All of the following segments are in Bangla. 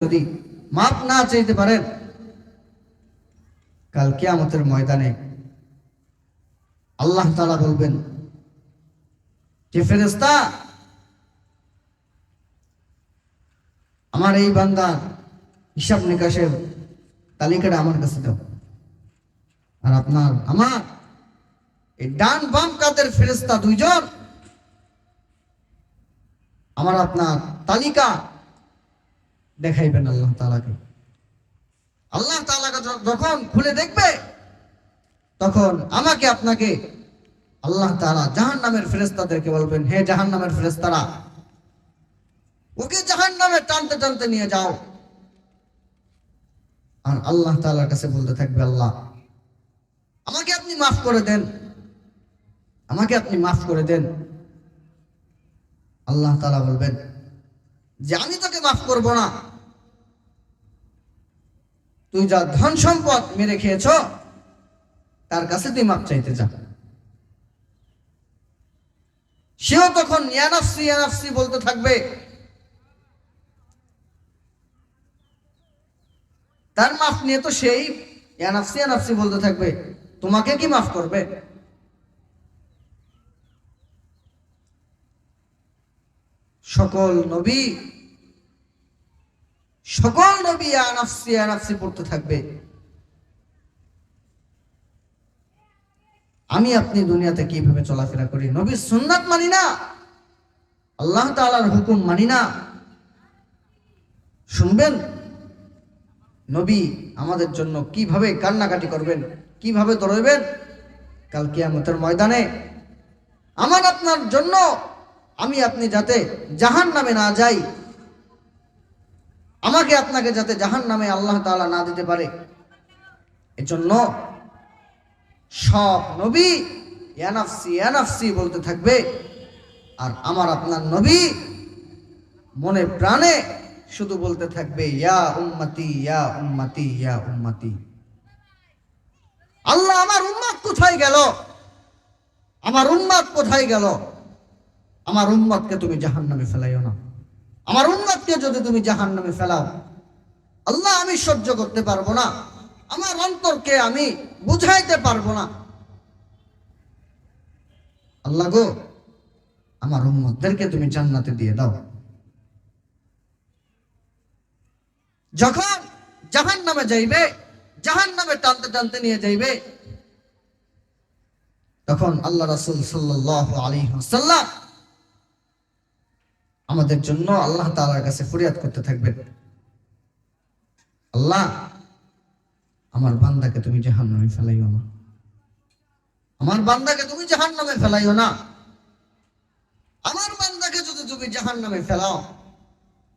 যদি মাপ না চাইতে পারেন, কাল কিয়ামতের ময়দানে আল্লাহ তাআলা বলবেন যে ফেরেশতা, আমার এই বান্দার হিসাব নিকাশের তালিকাটা আমার কাছে দাও। আর আপনার, আমার এই ডান বাম কাদের ফেরেশতা দুইজন, আমার আপনার তালিকা দেখাইবেন আল্লাহ তালাকে আল্লাহ তালাকে যখন খুলে দেখবে, তখন আমাকে আপনাকে আল্লাহ তালা জাহান নামের ফেরেস্তাদেরকে বলবেন, হে জাহান নামের ফেরেস্তারা ওকে জাহান নামে টানতে টানতে নিয়ে যাও। আর আল্লাহ তালার কাছে বলতে থাকবে, আল্লাহ, আমাকে আপনি মাফ করে দেন। আমাকে আপনি মাফ করে দেন। আল্লাহ তালা বলবেন, যে আমি তোকে মাফ করব না তুই যা ধন সম্পদ মেরে খেয়েছ, তার কাছে তুই মাপ চাইতে যা। সেও তখন ইয়ানাফসি ইয়ানাফসি বলতে থাকবে। তার মাফ নিয়ে তো সেই ইয়ানাফসি ইয়ানাফসি বলতে থাকবে। তোমাকে কি মাফ করবে? সকল নবী সকল নবী আনাফসি আনাফসি পড়তে থাকবে। আমি আপনি দুনিয়াতে কীভাবে চলাফেরা করি? নবীর সুন্নাত মানি না। আল্লাহ তাআলার হুকুম মানি না। শুনবেন? নবী আমাদের জন্য কীভাবে কান্নাকাটি করবেন? কীভাবে দৌড়বেন? কাল কিয়ামতের ময়দানে। আমার আপনার জন্য আমি আপনি যাতে জাহান নামে না যাই আমাকে আপনাকে যাতে জাহান নামে আল্লাহ তাআলা না দিতে পারে। এজন্য সব নবী ইয়ানাফসি ইয়ানাফসি বলতে থাকবে, আর আমার আপনার নবী মনে প্রাণে শুধু বলতে থাকবে, ইয়া উম্মতি ইয়া উম্মতি ইয়া উম্মতি। আল্লাহ আমার উম্মাদ কোথায় গেল? আমার উম্মাদ কোথায় গেল? আমার উম্মাদকে তুমি জাহান নামে ফেলাইও না। আমার উম্মাদকে যদি তুমি জাহান নামে ফেলাও, আল্লাহ আমি সহ্য করতে পারব না। আমার অন্তরকে আমি বুঝাইতে পারব না। আল্লাহ গো, আমার উম্মতদেরকে তুমি জান্নাতে দিয়ে দাও। যখন জাহান নামে যাইবে জাহান নামে টানতে টানতে নিয়ে যাইবে, তখন আল্লাহ রাসূল সাল্লাল্লাহু আলাইহি ওয়াসাল্লাম আমাদের জন্য আল্লাহ তাআলার কাছে ফরিয়াদ করতে থাকবেন। আল্লাহ, আমার বান্দাকে তুমি জাহান্নামে ফেলাইও না। আমার বান্দাকে তুমি জাহান্নামে ফেলাইও না। আমার বান্দাকে যদি তুমি জাহান্নামে ফেলাও,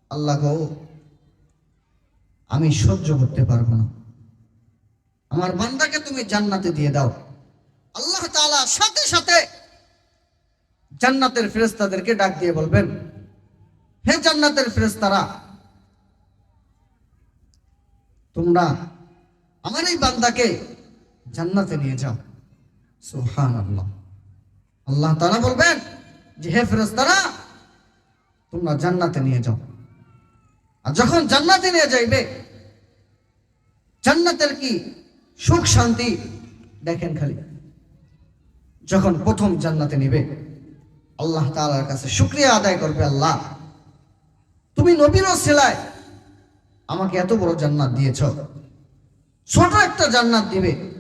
আল্লাহ গো, আমি সহ্য করতে পারব না। আমার বান্দাকে তুমি জান্নাতে দিয়ে দাও। আল্লাহ তাআলা সাথে সাথে জান্নাতের ফেরেশতাদেরকে ডাক দিয়ে বলবেন হে জান্নাতের ফেরেশতারা, তোমরা আমার এই বান্দাকে জান্নাতে নিয়ে যাও। সুহান আল্লাহ আল্লাহ তারা বলবেন যে, হে ফেরেশতারা, তোমরা জান্নাতে নিয়ে যাও। আর যখন জান্নাতে নিয়ে যাইবে, জান্নাতের কি সুখ শান্তি দেখেন খালি। যখন প্রথম জান্নাতে নিবে, আল্লাহ তাআলার কাছে শুক্রিয়া আদায় করবে আল্লাহ। তুমি নবীর সেলায় আমাকে এত বড় জান্নাত দিয়েছ। ছোট একটা জান্নাত দিবে।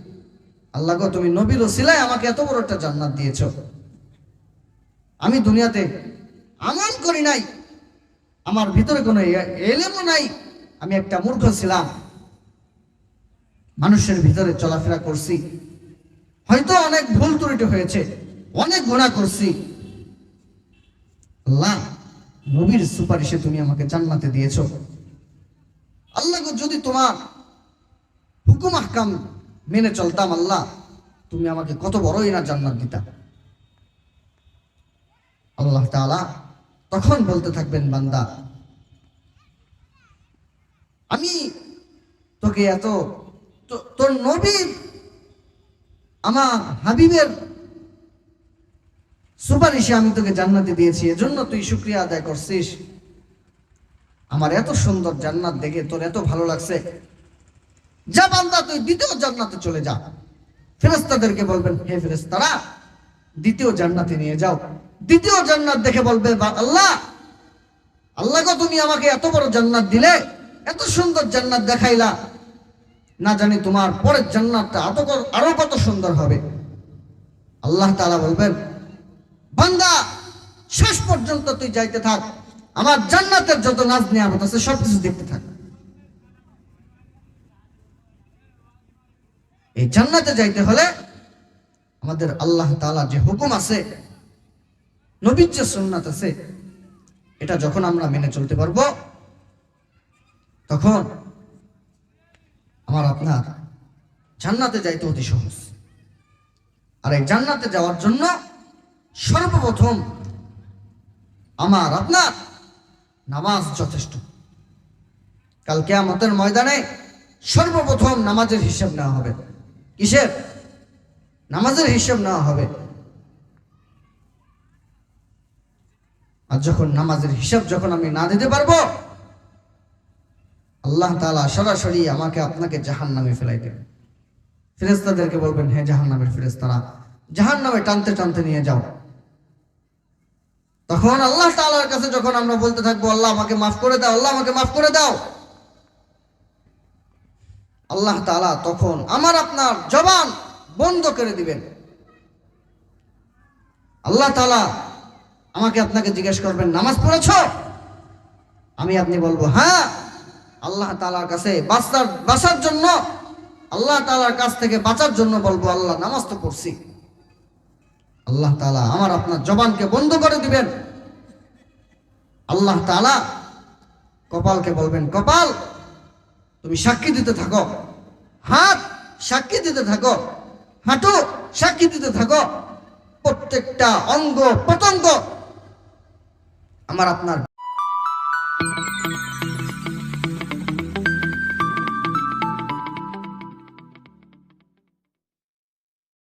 আল্লাহ গো, তুমি নবীর সিলাই আমাকে এত বড় একটা জান্নাত দিয়েছ। আমি দুনিয়াতে আমল করি নাই। আমার ভিতরে কোনো এলেমও নাই। আমি একটা মূর্খ ছিলাম। মানুষের ভিতরে চলাফেরা করছি। হয়তো অনেক ভুল ত্রুটি হয়েছে। অনেক গুণা করছি। আল্লাহ নবীর সুপারিশে তুমি আমাকে জান্নাতে দিয়েছ। আল্লাহ যদি তোমার হুকুম আহকাম মেনে চলতাম আল্লাহ, তুমি আমাকে কত বড়ই না জান্নাত দিতা। আল্লাহ তাআলা তখন বলতে থাকবেন, বান্দা, আমি তোকে এত তোর নবীর আমার হাবিবের সুপারিশে আমি তোকে জান্নাতে দিয়েছি, এজন্য তুই শুক্রিয়া আদায় করছিস। আমার এত সুন্দর জান্নাত দেখে তোর এত ভালো লাগছে। যা বান্দা, তুই দ্বিতীয় জান্নাতে চলে যা। ফেরেস্তাদেরকে বলবেন, হে ফেরেস্তারা দ্বিতীয় জান্নাতে নিয়ে যাও। দ্বিতীয় জান্নাত দেখে বলবে, বা- আল্লাহ আল্লাহ গো, তুমি আমাকে এত বড় জান্নাত দিলে, এত সুন্দর জান্নাত দেখাইলা। না জানি তোমার পরের জান্নাতটা আরও কত সুন্দর হবে। আল্লাহ তাআলা বলবেন বান্দা, শেষ পর্যন্ত তুই যাইতে থাক। আমার জান্নাতের যত নাজ নিয়ামত আছে, সবকিছু দেখতে থাক। এই জান্নাতে যাইতে হলে আমাদের আল্লাহ তাআলা যে হুকুম আছে, নবীর যে সুন্নাত আছে, এটা যখন আমরা মেনে চলতে পারব, তখন আমার আপনার জান্নাতে যাইতে অতি সহজ। আর এই জান্নাতে যাওয়ার জন্য সর্বপ্রথম আমার, আপনার নামাজ যথেষ্ট। কাল কেয়ামতের ময়দানে সর্বপ্রথম নামাজের হিসাব নেওয়া হবে। কিসের? নামাজের হিসাব নেওয়া হবে। আর যখন নামাজের হিসাব যখন আমি না দিতে পারব, আল্লাহ তালা সরাসরি আমাকে আপনাকে জাহান নামে ফেলাই দেবে। ফেরেস্তাদেরকে বলবেন হ্যাঁ জাহান নামের ফেরেস্তারা জাহান নামে টানতে টানতে নিয়ে যাও। তখন আল্লাহ তাআলার কাছে যখন আমরা বলতে থাকব, আল্লাহ আমাকে মাফ করে দাও, আল্লাহ আমাকে মাফ করে দাও। আল্লাহ তাআলা তখন আমার আপনার জবান বন্ধ করে দিবেন। আল্লাহ তালা আমাকে আপনাকে জিজ্ঞেস করবেন, নামাজ পড়েছ? আমি আপনি বলব হ্যাঁ। আল্লাহ তালার কাছে বাঁচার বাঁচার জন্য, আল্লাহ তালার কাছ থেকে বাঁচার জন্য বলব, আল্লাহ, নামাজ তো পড়ছি। আল্লাহ তালা আমার আপনার জবানকে বন্ধ করে দিবেন। আল্লাহ তালা কপালকে বলবেন, কপাল, তুমি সাক্ষী দিতে থাকো। হাত, সাক্ষী দিতে থাকো। হাঁটু, সাক্ষী দিতে থাকো। প্রত্যেকটা অঙ্গ প্রত্যঙ্গ আমার আপনার